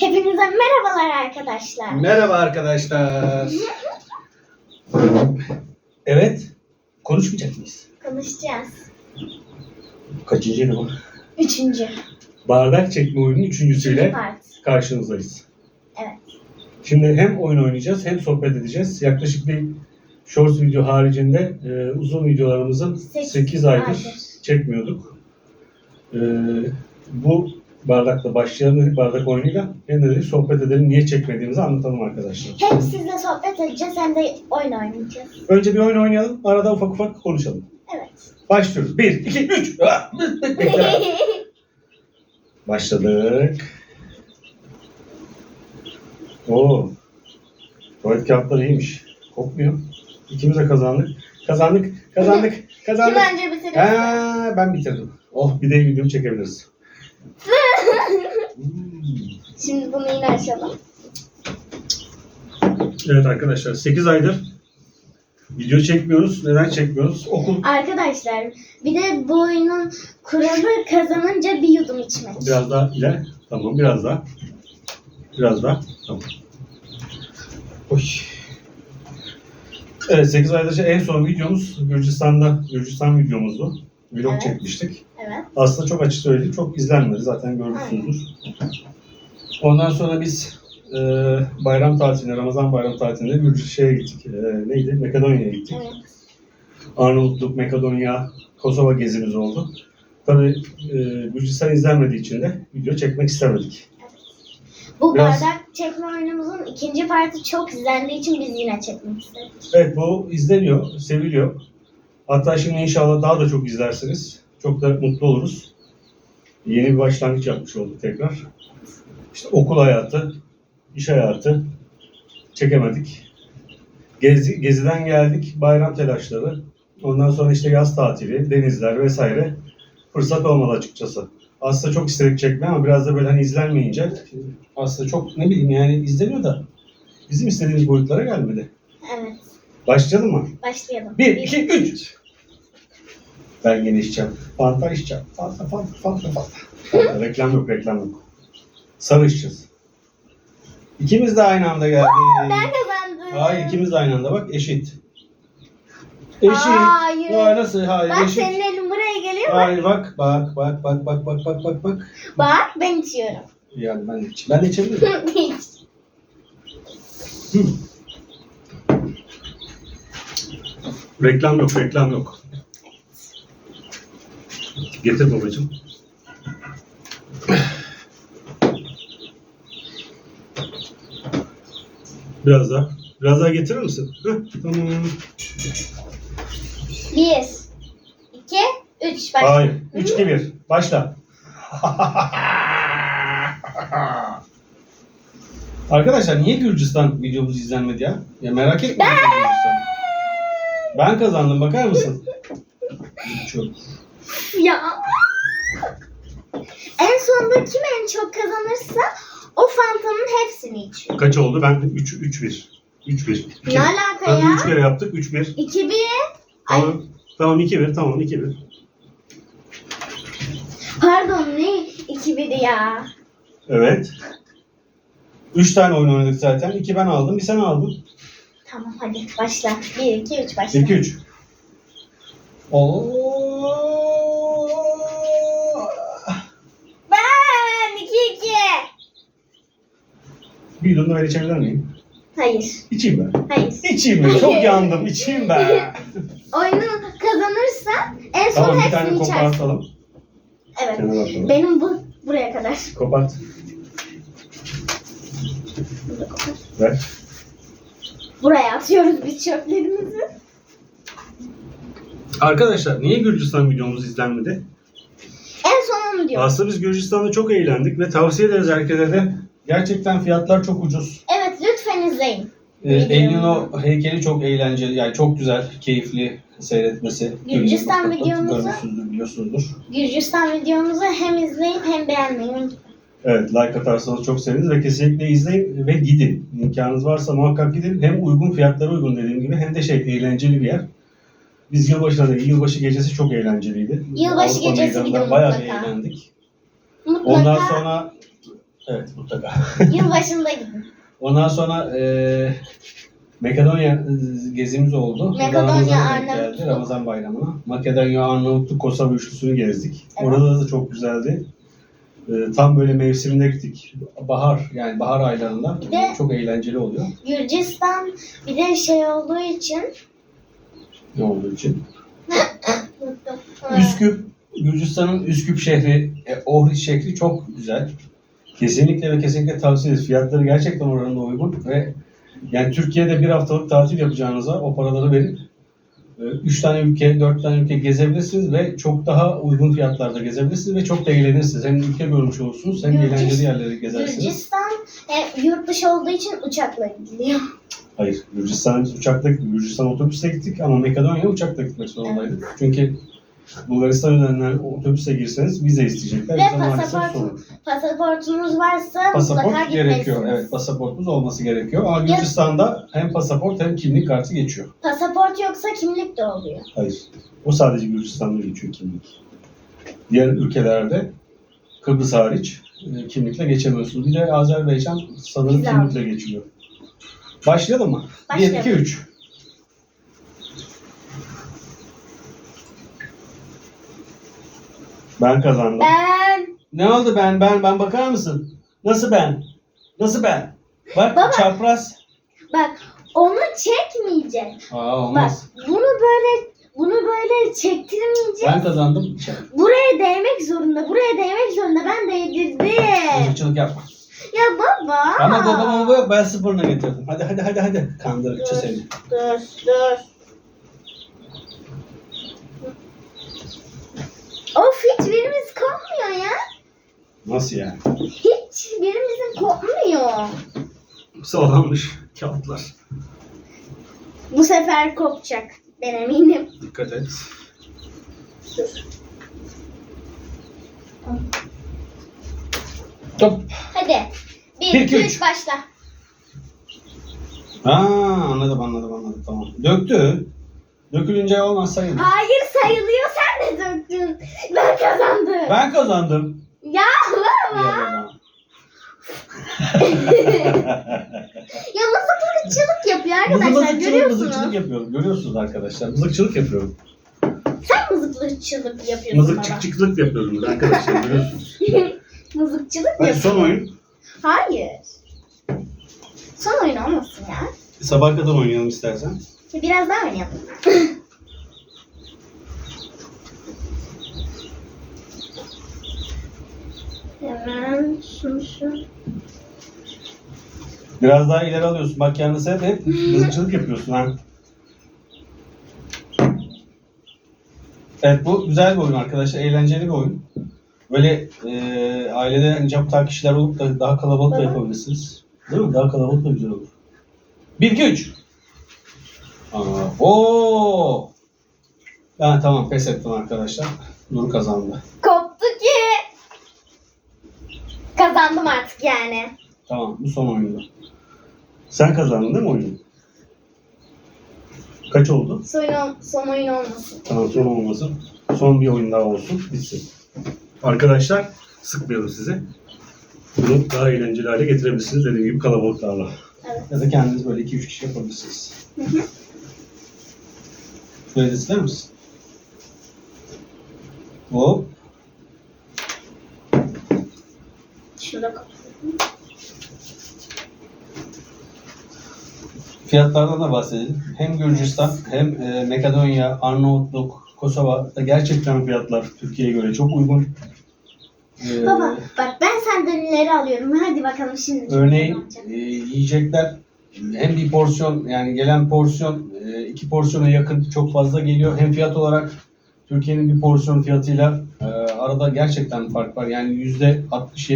Hepinize merhabalar arkadaşlar. Merhaba arkadaşlar. Evet. Konuşmayacak mıyız? Konuşacağız. Kaçıncı bu? Üçüncü. Bardak çekme oyunun üçüncüsüyle Part. karşınızdayız. Evet. Şimdi hem oyun oynayacağız hem sohbet edeceğiz. Yaklaşık bir short video haricinde e, uzun videolarımızın Sekiz 8 aydır aydır. çekmiyorduk. E, bu bardakla başlayalım dedik bardak oyunuyla. Hem de dedik sohbet edelim niye çekmediğimizi anlatalım arkadaşlar. Hem sizle sohbet edeceğiz hem de oyun oynayacağız. Önce bir oyun oynayalım. Arada ufak ufak konuşalım. Evet. Başlıyoruz. 1, 2, 3. Başladık. Oo. Tuvalet kağıtları iyiymiş. Kokmuyor. İkimiz de kazandık. Kazandık, kazandık, Kim kazandık. önce bitirir? Ha, ben bitirdim. Oh bir de videomu çekebiliriz. Hmm. Şimdi bunu yine açalım. Evet arkadaşlar 8 aydır video çekmiyoruz. Neden çekmiyoruz? Okul Arkadaşlar bir de bu oyunun kuralı kazanınca bir yudum içmek. Biraz daha iler. Tamam biraz daha. Biraz daha. Tamam. Oy. Evet 8 aydır en son videomuz Gürcistan'da Gürcistan videomuzdu. Vlog Evet. çekmiştik. Evet. Aslında çok açık söyleyeyim çok izlenmedi zaten görmüşsünüzdür. Ondan sonra biz e, bayram tatiline, Ramazan bayram tatilinde Gürcistan'a gittik. E, neydi? Makedonya'ya gittik. Evet. Arnavutluk, Makedonya, Kosova gezimiz oldu. Tabii e, Gürcistan izlenmediği için de video çekmek istemedik. Bu Biraz- bardak çekme oyunumuzun ikinci parti çok izlendiği için biz yine çekmek istedik. Evet bu izleniyor, seviliyor. Hatta şimdi inşallah daha da çok izlersiniz. Çok da mutlu oluruz. Yeni bir başlangıç yapmış olduk tekrar. İşte okul hayatı, iş hayatı çekemedik. Gezi, geziden geldik, bayram telaşları. Ondan sonra işte yaz tatili, denizler vesaire. Fırsat olmadı açıkçası. Aslında çok istedik çekme ama biraz da böyle hani izlenmeyince aslında çok ne bileyim yani izleniyor da bizim istediğimiz boyutlara gelmedi. Başlayalım mı? Başlayalım. 1, 2, 3. Ben yine içeceğim. Fanta içeceğim. Fanta, fanta, fanta, fanta. Fanta. reklam yok, reklam yok. Sarı içeceğiz. İkimiz de aynı anda geldik. Ben kazandım. Hayır, ikimiz de aynı anda. Bak eşit. Eşit. Hayır. Vay, nasıl? Hayır, Bak eşit. senin elin buraya geliyor bak. Hayır, bak, bak, bak, bak, bak, bak, bak, bak, bak. Bak ben içiyorum. Yani ben içeyim. Ben de içebilirim. İç. Hı. Reklam yok, reklam yok. Getir babacığım. Biraz daha. Biraz daha getirir misin? Heh, tamam. Bir, iki, üç. Başla. Hayır. 3 2 1. Başla. Arkadaşlar niye Gürcistan videomuz izlenmedi ya? Ya merak etme. Ben kazandım bakar mısın? Çok. Ya. En sonunda kim en çok kazanırsa o fantanın hepsini içiyor. Kaç oldu? Ben 3 3 1. 3 1. Ne alaka ya? 3 kere yaptık. 3 1. İki, bir. Ay Tamam. Tamam 2 1. Tamam 2 1. pardon ne? İki, bir ya. Evet. 3 tane oyun oynadık zaten. 2 ben aldım, bir sen aldın. Tamam hadi başla. Bir, iki, üç başla. 2 3. Oo. Ben iki, iki. Bir yudum da ben içebilir miyim? Hayır. İçeyim ben. Hayır. İçeyim ben. Çok yandım. İçeyim ben. Oyunu kazanırsa en son tamam bir hepsini tane içersin. kopartalım. Evet. Kenara atalım. Benim bu buraya kadar. Kopart. Burada kopar. Ver. Buraya atıyoruz biz çöplerimizi. Arkadaşlar niye Gürcistan videomuz izlenmedi? En son onu diyorum. Aslında biz Gürcistan'da çok eğlendik ve tavsiye ederiz herkese de. Gerçekten fiyatlar çok ucuz. Evet lütfen izleyin. Ee, Video. Elin o heykeli çok eğlenceli. Yani çok güzel, keyifli seyretmesi. Gürcistan videomuzu- Görmüşsünüzdür, biliyorsunuzdur. Gürcistan videomuzu hem izleyip hem beğenmeyi unutmayın. Evet, like atarsanız çok seviniriz ve kesinlikle izleyin ve gidin. İmkanınız varsa muhakkak gidin. Hem uygun fiyatlara uygun dediğim gibi hem de şey eğlenceli bir yer. Biz yılbaşına değil, yılbaşı gecesi çok eğlenceliydi. Yılbaşı Avrupa gecesi gidin Bayağı bir mutlaka. eğlendik. Mutlaka Ondan sonra Evet mutlaka. Yılbaşında gidin. Ondan sonra e, Makedonya e, gezimiz oldu. Da Makedonya, Arnavutluk. geldi, Ramazan bayramına. Makedonya, Arnavutluk, Kosova üçlüsünü gezdik. Evet. Orada da çok güzeldi. E, tam böyle mevsiminde gittik. Bahar yani bahar aylarında Bir de- çok eğlenceli oluyor. Gürcistan bir de şey olduğu için Ne olduğu için. Üsküp, Gürcistan'ın Üsküp şehri, e, Ohrid şehri çok güzel. Kesinlikle ve kesinlikle tavsiye ederiz. Fiyatları gerçekten oranında uygun ve yani Türkiye'de bir haftalık tatil yapacağınıza o paraları verip 3 tane ülke, 4 tane ülke gezebilirsiniz ve çok daha uygun fiyatlarda gezebilirsiniz ve çok da eğlenirsiniz. Hem ülke görmüş olursunuz hem Gürcis- eğlenceli yerleri gezersiniz. Gürcistan e, yurt dışı olduğu için uçakla gidiliyor. Hayır, Gürcistan uçakla Gürcistan otobüse gittik ama Makedonya uçakla gitmek zorundaydık. Çünkü Bulgaristan üzerinden otobüse girseniz vize isteyecekler. Ve maalesef pasaport-. Pasaportunuz varsa Pasaport gerekiyor. Evet, pasaportumuz olması gerekiyor. Ama Gürcistan'da hem pasaport hem kimlik kartı geçiyor. Pasaport yoksa kimlik de oluyor. Hayır. O sadece Gürcistan'da geçiyor kimlik. Diğer ülkelerde Kıbrıs hariç e, kimlikle geçemiyorsunuz. Bir de Azerbaycan sanırım kimlikle geçiyor. Başlayalım mı? 1, Başlayalım. 2, 3. Ben kazandım. Ben Ne oldu ben ben ben bakar mısın? Nasıl ben? Nasıl ben? Bak Baba. çapraz. bak onu çekmeyecek. Aa Bak olmaz. bunu böyle bunu böyle çektirmeyecek. Ben kazandım. Buraya değmek zorunda. Buraya değmek zorunda. Ben değdirdim. Mızıkçılık yapma. Ya baba. Ama babam baba yok ben sıfırına getirdim. Hadi hadi hadi hadi. Kandırıkçı Dur. seni. Dur dur. Of hiçbirimiz kopmuyor ya. Nasıl yani? Hiçbirimizin kopmuyor. Sağlanmış kağıtlar. Bu sefer kopacak. Ben eminim. Dikkat et. Dur. Top. Hadi. Bir, Bir, iki, iki, üç, üç. başla. Aa anladım anladım anladım tamam. Döktü. Dökülünce olmaz sayılır. Hayır sayılıyor sen de döktün. Ben kazandım. Ben kazandım. Ya baba. zaman. ya mızıkçılık yapıyor arkadaşlar Mızıkçılık, görüyorsunuz. mızıkçılık yapıyorum. Görüyorsunuz arkadaşlar. Mızıkçılık yapıyorum. Sen mızıkçılık yapıyorsun Mızıkçılık yapıyorum arkadaşlar. Görüyorsunuz. mızıkçılık Hadi yapıyorsun. son oyun. Hayır. Son oyun olmasın ya. Sabah kadar oynayalım istersen. Biraz daha oynayalım. Hemen şunu şu. Biraz daha ileri alıyorsun. Bak kendisi hep, hep mızıkçılık yapıyorsun ha. Evet bu güzel bir oyun arkadaşlar. Eğlenceli bir oyun. Böyle e, ailede hani captar kişiler olup da daha kalabalık da yapabilirsiniz. Değil mi? Daha kalabalık da güzel olur. 1 2 3. Aa, oo. Ben tamam pes ettim arkadaşlar. Nur kazandı. Koptu ki. Kazandım artık yani. Tamam bu son oyundu. Sen kazandın değil mi oyunu? Kaç oldu? Son oyun, son oyun olmasın. Tamam son olmasın. Son bir oyun daha olsun. Bitsin. Arkadaşlar sıkmayalım sizi. Bunu daha eğlenceli hale getirebilirsiniz dediğim gibi kalabalıklarla. Evet. Ya da kendiniz böyle 2-3 kişi yapabilirsiniz. De ister misin? Hop. Şurada. Fiyatlardan da bahsedelim. Hem Gürcistan hem e, Makedonya, Arnavutluk, Kosova da gerçekten fiyatlar Türkiye'ye göre çok uygun. Ee, Baba bak ben senden ileri alıyorum. Hadi bakalım şimdi. Örneğin e, yiyecekler hem bir porsiyon yani gelen porsiyon iki porsiyona yakın çok fazla geliyor. Hem fiyat olarak Türkiye'nin bir porsiyon fiyatıyla e, arada gerçekten fark var. Yani yüzde 60 e,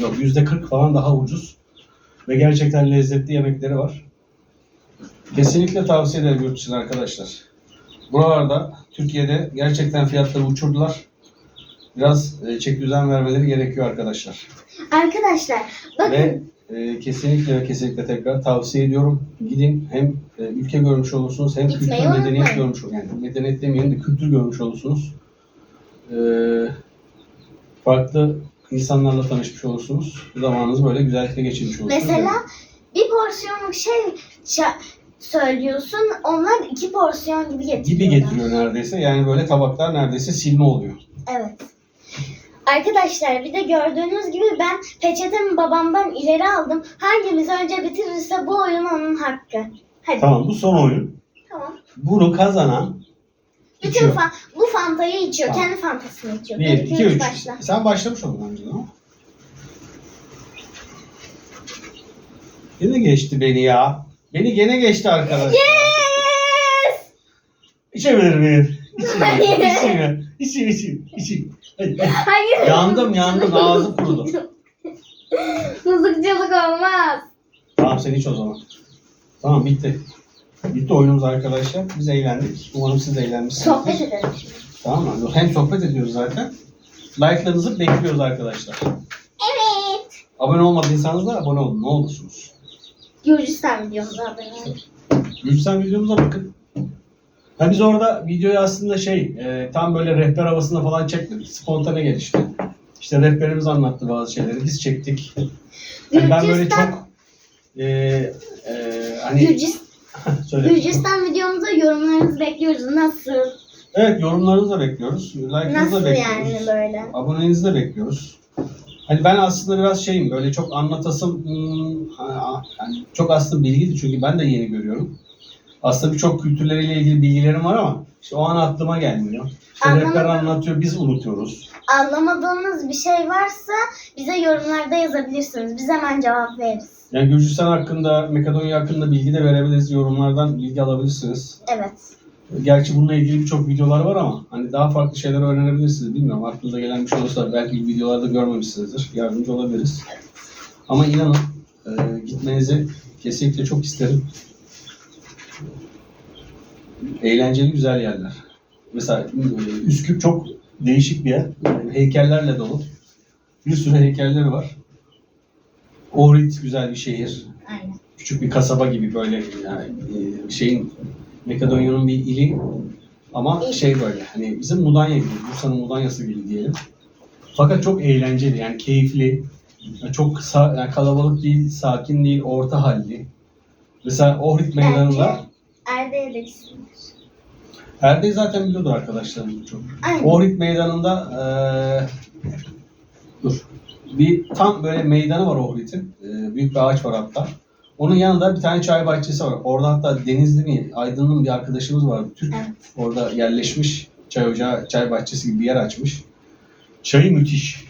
yok yüzde 40 falan daha ucuz ve gerçekten lezzetli yemekleri var. Kesinlikle tavsiye ederim yurt dışına arkadaşlar. Buralarda Türkiye'de gerçekten fiyatları uçurdular. Biraz e, çek düzen vermeleri gerekiyor arkadaşlar. Arkadaşlar bakın Ve e, kesinlikle ve kesinlikle tekrar tavsiye ediyorum. Gidin hem e, ülke görmüş olursunuz hem Gitmeyi kültür medeniyet unutmayın. görmüş olursunuz. Yani medeniyet demeyelim de kültür görmüş olursunuz. E, farklı insanlarla tanışmış olursunuz. Zamanınızı böyle güzellikle geçirmiş olursunuz. Mesela bir porsiyonluk şey ça- söylüyorsun. Onlar iki porsiyon gibi getiriyorlar. gibi getiriyor neredeyse. Yani böyle tabaklar neredeyse silme oluyor. Evet. Arkadaşlar bir de gördüğünüz gibi ben peçetemi babamdan ileri aldım. Hangimiz önce bitirirse bu oyun onun hakkı. Hadi. Tamam bu son oyun. Tamam. Bunu kazanan Bütün içiyor. fa- bu fantayı içiyor. Tamam. Kendi fantasını içiyor. 1, 1, 2, 2, 3. 3 başla. Sen başlamış oldun önce ama. Yine geçti beni ya. Beni gene geçti arkadaşlar. Yes! İçebilir miyim? İçeyim. Hayır. İçeyim. İçeyim. İçeyim. Hadi, hadi. Hayır. yandım yandım ağzı kurudu. Mızıkçılık olmaz. Tamam sen iç o zaman. Tamam bitti. Bitti oyunumuz arkadaşlar. Biz eğlendik. Umarım siz de eğlenmişsinizdir. Sohbet edelim şimdi. Tamam mı? Hem sohbet ediyoruz zaten. Like'larınızı bekliyoruz arkadaşlar. Evet. Abone olmadıysanız da abone olun. Ne olursunuz. Gürcistan videomuza abone olun. Lütfen videomuza bakın. Ha biz orada videoyu aslında şey e, tam böyle rehber havasında falan çekmedik. Spontane gelişti. İşte rehberimiz anlattı bazı şeyleri. Biz çektik. Yani ben böyle çok e, e, hani söyle. Gürcistan videomuza yorumlarınızı bekliyoruz. Nasıl? Evet yorumlarınızı da bekliyoruz. Like'ınızı da Nasıl bekliyoruz. yani böyle? Abonenizi de bekliyoruz. Hani ben aslında biraz şeyim böyle çok anlatasım hmm, ha- hani çok aslında bilgiydi çünkü ben de yeni görüyorum. Aslında birçok kültürleriyle ilgili bilgilerim var ama işte o an aklıma gelmiyor. İşte Anlamadım. anlatıyor biz unutuyoruz. Anlamadığınız bir şey varsa bize yorumlarda yazabilirsiniz. Biz hemen cevap veririz. Yani Gürcistan hakkında, Makedonya hakkında bilgi de verebiliriz. Yorumlardan bilgi alabilirsiniz. Evet. Gerçi bununla ilgili birçok videolar var ama hani daha farklı şeyler öğrenebilirsiniz. Bilmiyorum aklınıza gelen bir şey olursa belki videolarda görmemişsinizdir. Yardımcı olabiliriz. Ama inanın e, gitmenizi kesinlikle çok isterim. Eğlenceli güzel yerler. Mesela Üsküp çok değişik bir yer. Yani heykellerle dolu. Bir sürü heykelleri var. Ohrid güzel bir şehir Aynen. küçük bir kasaba gibi böyle yani e, şeyin Makedonya'nın bir ili ama şey böyle hani bizim Mudanya gibi, Bursa'nın Mudanya'sı gibi diyelim. Fakat çok eğlenceli yani keyifli. Yani çok sa- yani kalabalık değil, sakin değil, orta halli. Mesela Ohrid Meydanı'nda Erde'ye de. Erde'yi zaten biliyordur arkadaşlarım çok. Aynen. Ohrid Meydanı'nda eee dur. Bir tam böyle meydanı var Ohrid'in. Eee, büyük bir ağaç var hatta. Onun yanında bir tane çay bahçesi var. Orada hatta Denizli mi, Aydın'ın bir arkadaşımız var. Türk. Evet. Orada yerleşmiş. Çay ocağı, çay bahçesi gibi bir yer açmış. Çayı müthiş.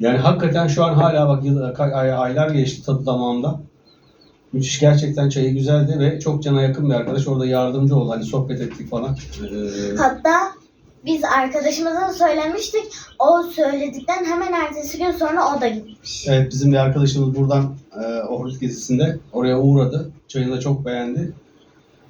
Yani hakikaten şu an hala bak yıl, aylar geçti tadı damağımda. Müthiş gerçekten çayı güzeldi ve çok cana yakın bir arkadaş. Orada yardımcı oldu. Hani sohbet ettik falan. Eee, Hatta biz arkadaşımıza söylemiştik. O söyledikten hemen ertesi gün sonra o da gitmiş. Evet bizim bir arkadaşımız buradan e, Ohrid gezisinde oraya uğradı. Çayını da çok beğendi.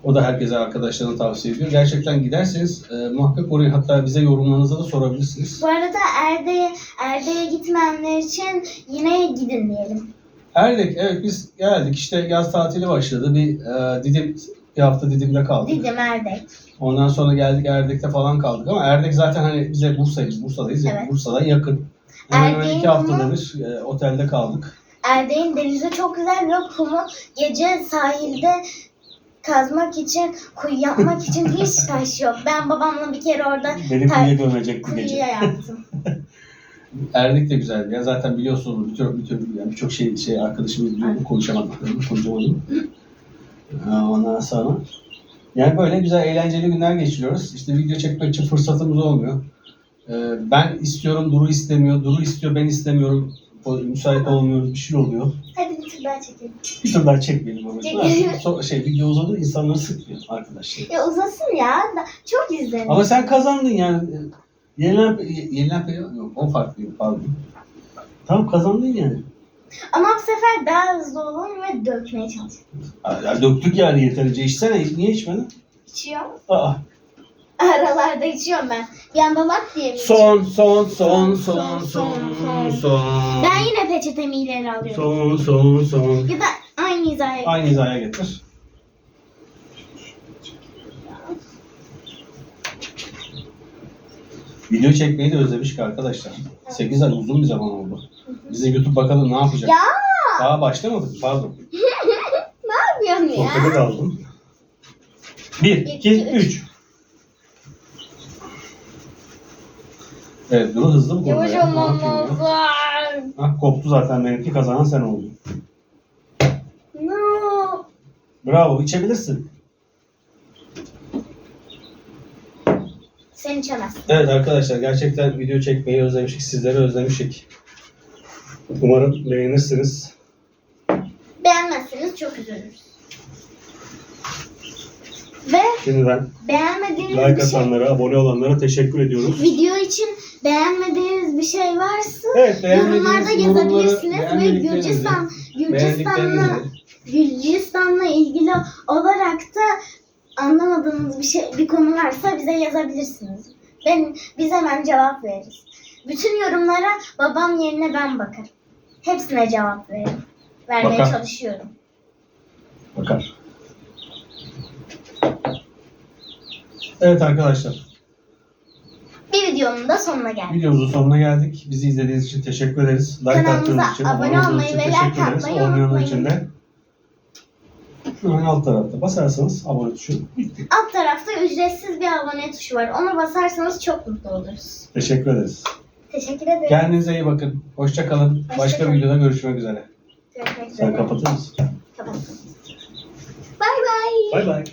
O da herkese arkadaşlarına tavsiye ediyor. Gerçekten giderseniz e, muhakkak oraya hatta bize yorumlarınızı da sorabilirsiniz. Bu arada Erde'ye Erde'ye gitmeyenler için yine gidin diyelim. Erdek evet biz geldik işte yaz tatili başladı. Bir e, Didim bir hafta Didim'de kaldık. Didim Erdek. Ondan sonra geldik Erdek'te falan kaldık ama Erdek zaten hani bize Bursa'yız. Bursa'dayız. Evet. Bursa'dan yakın. Hemen hemen Erdek'in iki haftada bir e, otelde kaldık. Erdek'in denizi çok güzel ve kumu gece sahilde kazmak için, kuyu yapmak için hiç taş yok. Ben babamla bir kere orada Beni ta- kuyuya gömecekti kuyuya gece. yaptım. Erdek de güzel bir yer. Zaten biliyorsunuz birçok birçok yani birçok şey şey arkadaşımız biliyor. Aynen. Konuşamadım. Konuşamadım. Ondan sonra yani böyle güzel eğlenceli günler geçiriyoruz. İşte video çekmek için fırsatımız olmuyor. Ee, ben istiyorum, Duru istemiyor. Duru istiyor, ben istemiyorum. O, müsait olmuyoruz, bir şey oluyor. Hadi bir tur daha çekelim. Bir tur daha çekmeyelim. Çekelim. So, şey video uzadı, insanları sıkmıyor arkadaşlar. Ya uzasın ya. Çok izlenir. Ama sen kazandın yani. Yenilen, yenilen yok, o farklıydı pardon. Tamam kazandın yani. Ama bu sefer daha hızlı olun ve dökmeye çalışın. Ya döktük yani yeterince. İçsene. Niye içmedin? İçiyorum. Aa. Aralarda içiyorum ben. Bir anda lak diye Son, son, son, Son, son, son, son, son. son. Ben yine peçetemi ileri alıyorum. Son son son. Ya da aynı hizaya. Aynı hizaya getir. Video çekmeyi de özlemiştik arkadaşlar. 8 ay uzun bir zaman oldu. Bize YouTube bakalım ne yapacak. Ya Daha başlamadık pardon. ne yapıyorsun ya? Sohbeti de aldım. 1, 2, iki, 3. Evet Duru hızlı bu konuda Yavaş ya. Ne olmam yapayım ya? lazım. Hah, koptu zaten benimki kazanan sen oldun. No. Bravo içebilirsin. Sen içemezsin. Evet arkadaşlar gerçekten video çekmeyi özlemiştik. Sizleri özlemiştik. Umarım beğenirsiniz. Beğenmezseniz çok üzülürüz. Ve Şimdiden beğenmediğiniz like bir şey, atanlara, abone olanlara teşekkür ediyoruz. video için beğenmediğiniz bir şey varsa Evet yorumlarda yazabilirsiniz ve Gürcistan Gürcistan'la beğendiklerinizi Gürcistan'la ilgili olarak da anlamadığınız bir şey bir konu varsa bize yazabilirsiniz. Ben biz hemen cevap veririz. Bütün yorumlara babam yerine ben bakarım. Hepsine cevap veririm. Vermeye Bakar. çalışıyorum. bakar. Evet arkadaşlar Bir videonun da sonuna geldik. videomuzun sonuna geldik. Bizi izlediğiniz için teşekkür ederiz. Like Kanalımıza attığınız için, abone olduğunuz olmayı için ve teşekkür like ederiz. atmayı Olmayanlar unutmayın. için de hemen alt tarafta basarsanız abone tuşu bitti. Alt tarafta ücretsiz bir abone tuşu var. Ona basarsanız çok mutlu oluruz. Teşekkür ederiz. Teşekkür ederim. Kendinize iyi bakın. Hoşça kalın. Hoşça Başka kalın. videoda görüşmek üzere. Görüşmek Sen üzere. kapatır mısın? Kapattım. Bay bay. Bay bay.